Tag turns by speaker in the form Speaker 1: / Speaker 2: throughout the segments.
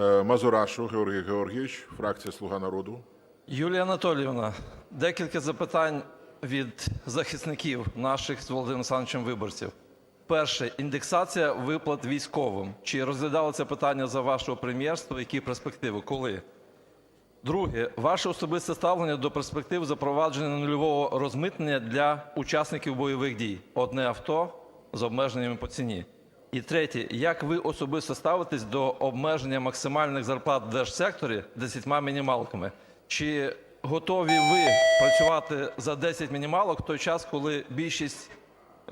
Speaker 1: Е, Мазурашу Георгій Георгійович, фракція Слуга народу.
Speaker 2: Юлія Анатоліївна, декілька запитань від захисників наших з Володимиром Олександровичем виборців. Перше, індексація виплат військовим. Чи розглядали це питання за вашого прем'єрства? Які перспективи? Коли? Друге, ваше особисте ставлення до перспектив запровадження нульового розмитнення для учасників бойових дій. Одне авто з обмеженнями по ціні. І третє, як ви особисто ставитесь до обмеження максимальних зарплат в держсекторі 10 мінімалками? Чи готові ви працювати за 10 мінімалок в той час, коли більшість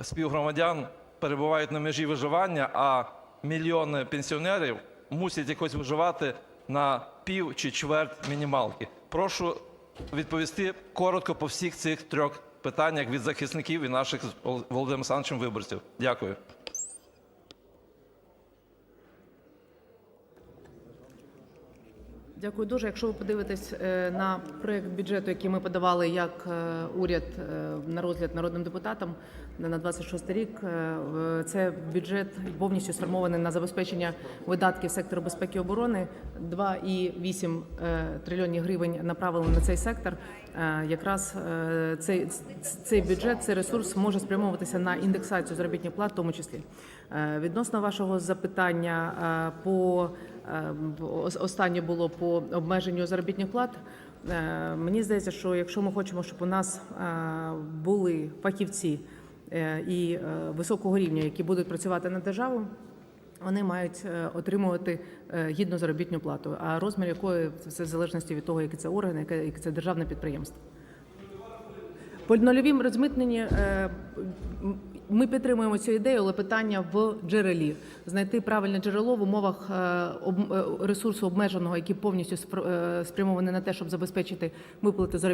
Speaker 2: співгромадян перебувають на межі виживання, а мільйони пенсіонерів мусять якось виживати на пів чи чверть мінімалки. Прошу відповісти коротко по всіх цих трьох питаннях від захисників і наших Володимиром Олександровичем виборців. Дякую.
Speaker 3: Дякую дуже. Якщо ви подивитесь е, на проект бюджету, який ми подавали як е, уряд е, на розгляд народним депутатам на 26 рік, це бюджет повністю сформований на забезпечення видатків сектору безпеки і оборони. 2,8 е, трильйонів гривень направили на цей сектор. Е, Якраз е, цей, цей бюджет, цей ресурс може спрямовуватися на індексацію заробітних плат, в тому числі. Відносно вашого запитання по останнє було по обмеженню заробітних плат. Мені здається, що якщо ми хочемо, щоб у нас були фахівці і високого рівня, які будуть працювати на державу, вони мають е, отримувати е, гідну заробітну плату. А розмір якої це в залежності від того, який це орган, яке це державне підприємство. По нульовім розмитненні е, ми підтримуємо цю ідею, але питання в джерелі знайти правильне джерело в умовах ресурсу обмеженого, який повністю спр- спрямований на те, щоб забезпечити виплати заробітної